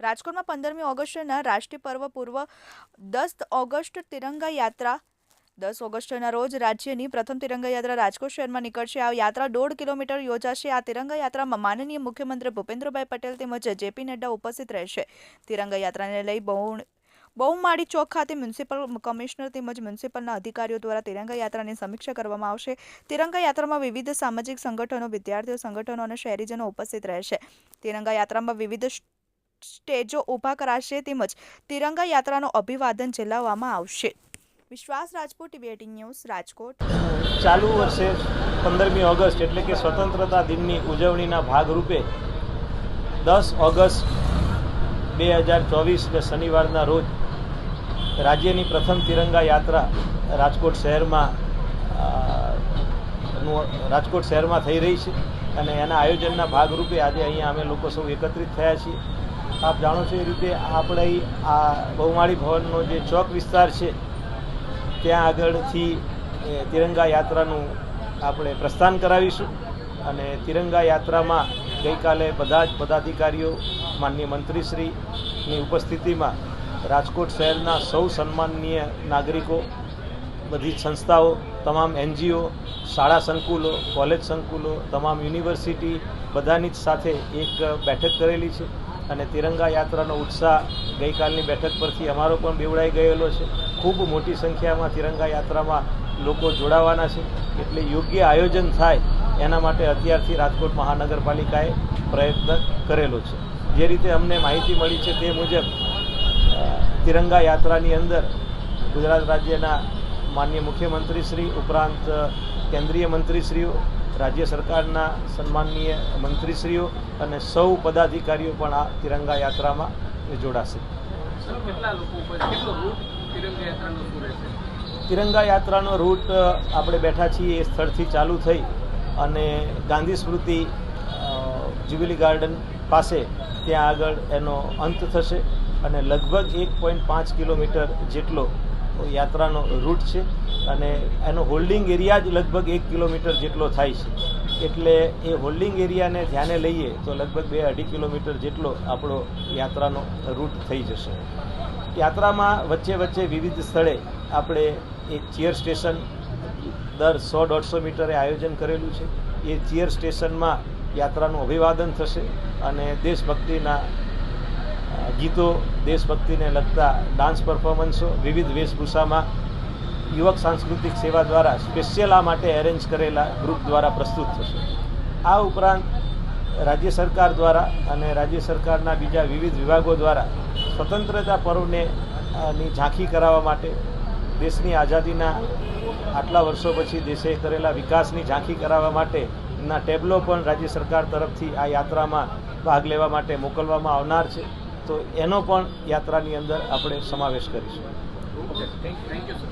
રાજકોટમાં પંદરમી ઓગસ્ટના રાષ્ટ્રીય પર્વ પૂર્વ દસ ઓગસ્ટ તિરંગા યાત્રા. દસ ઓગસ્ટના રોજ રાજ્યની પ્રથમ તિરંગા યાત્રા રાજકોટ શહેરમાં નીકળશે. આ યાત્રા દોઢ કિલોમીટર યોજાશે. આ તિરંગા યાત્રામાં માનનીય મુખ્યમંત્રી ભૂપેન્દ્રભાઈ પટેલ તેમજ જેપી નડ્ડા ઉપસ્થિત રહેશે. તિરંગા યાત્રાને લઈ બહુ બહુમાળી ચોક ખાતે મ્યુનિસિપલ કમિશનર તેમજ મ્યુનિસિપલના અધિકારીઓ દ્વારા તિરંગા યાત્રાની સમીક્ષા કરવામાં આવશે. તિરંગા યાત્રામાં વિવિધ સામાજિક સંગઠનો, વિદ્યાર્થીઓ સંગઠનો અને શહેરીજનો ઉપસ્થિત રહેશે. તિરંગા યાત્રામાં વિવિધ સ્ટેજો ઊભા કરાશે તેમજ તિરંગા યાત્રાનું અભિવાદન ઝીલાવવામાં આવશે. વિશ્વાસ રાજપૂત ટીવી ન્યૂઝ રાજકોટ. ચાલુ વર્ષે પંદરમી ઓગસ્ટ એટલે કે સ્વતંત્રતા દિનની ઉજવણીના ભાગરૂપે દસ ઓગસ્ટ બે હજાર ચોવીસને શનિવારના રોજ રાજ્યની પ્રથમ તિરંગા યાત્રા રાજકોટ શહેરમાં રાજકોટ શહેરમાં થઈ રહી છે અને એના આયોજનના ભાગરૂપે આજે અહીંયા અમે લોકો સૌ એકત્રિત થયા છીએ. આપ જાણો છો એ રીતે આપણે આ બહુમાળી ભવનનો જે ચોક વિસ્તાર છે, ત્યાં આગળથી તિરંગા યાત્રાનું આપણે પ્રસ્થાન કરાવીશું અને તિરંગા યાત્રામાં ગઈકાલે બધા જ પદાધિકારીઓ, માનનીય મંત્રીશ્રીની ઉપસ્થિતિમાં રાજકોટ શહેરના સૌ સન્માનનીય નાગરિકો, બધી સંસ્થાઓ, તમામ એનજીઓ, શાળા સંકુલો, કોલેજ સંકુલો, તમામ યુનિવર્સિટી બધાની જ સાથે એક બેઠક કરેલી છે. અને તિરંગા યાત્રાનો ઉત્સાહ ગઈકાલની બેઠક પરથી અમારો પણ બેવડાઈ ગયેલો છે. ખૂબ મોટી સંખ્યામાં તિરંગા યાત્રામાં લોકો જોડાવાના છે. એટલે યોગ્ય આયોજન થાય એના માટે અત્યારથી રાજકોટ મહાનગરપાલિકાએ પ્રયત્ન કરેલો છે. જે રીતે અમને માહિતી મળી છે તે મુજબ તિરંગા યાત્રાની અંદર ગુજરાત રાજ્યના માન્ય મુખ્યમંત્રી શ્રી ઉપરાંત કેન્દ્રીય મંત્રીશ્રીઓ રાજ્ય સરકારના સન્માનનીય મંત્રીશ્રીઓ અને સૌ પદાધિકારીઓ પણ આ તિરંગા યાત્રામાં જોડાશે. તિરંગા યાત્રાનો રૂટ આપણે બેઠા છીએ એ સ્થળથી ચાલુ થઈ અને ગાંધી સ્મૃતિ જ્યુબિલી ગાર્ડન પાસે ત્યાં આગળ એનો અંત થશે અને લગભગ એક પોઈન્ટ પાંચ કિલોમીટર જેટલો યાત્રાનો રૂટ છે. અને એનો હોલ્ડિંગ એરિયા જ લગભગ એક કિલોમીટર જેટલો થાય છે. એટલે એ હોલ્ડિંગ એરિયાને ધ્યાને લઈએ તો લગભગ બે અઢી કિલોમીટર જેટલો આપણો યાત્રાનો રૂટ થઈ જશે. યાત્રામાં વચ્ચે વચ્ચે વિવિધ સ્થળે આપણે એક ચિયર સ્ટેશન દર સો દોઢસો મીટરે આયોજન કરેલું છે. એ ચિયર સ્ટેશનમાં યાત્રાનું અભિવાદન થશે અને દેશભક્તિના ગીતો દેશભક્તિને લગતા ડાન્સ પરફોર્મન્સો વિવિધ વેશભૂષામાં યુવક સાંસ્કૃતિક સેવા દ્વારા સ્પેશિયલ આ માટે એરેન્જ કરેલા ગ્રુપ દ્વારા પ્રસ્તુત થશે. આ ઉપરાંત રાજ્ય સરકાર દ્વારા અને રાજ્ય સરકારના બીજા વિવિધ વિભાગો દ્વારા સ્વતંત્રતા પર્વને ની ઝાંખી કરાવવા માટે દેશની આઝાદીના આટલા વર્ષો પછી દેશે કરેલા વિકાસની ઝાંખી કરાવવા માટેના ટેબલો પણ રાજ્ય સરકાર તરફથી આ યાત્રામાં ભાગ લેવા માટે મોકલવામાં આવનાર છે. તો એનો પણ યાત્રાની અંદર આપણે સમાવેશ કરીશું. Thank you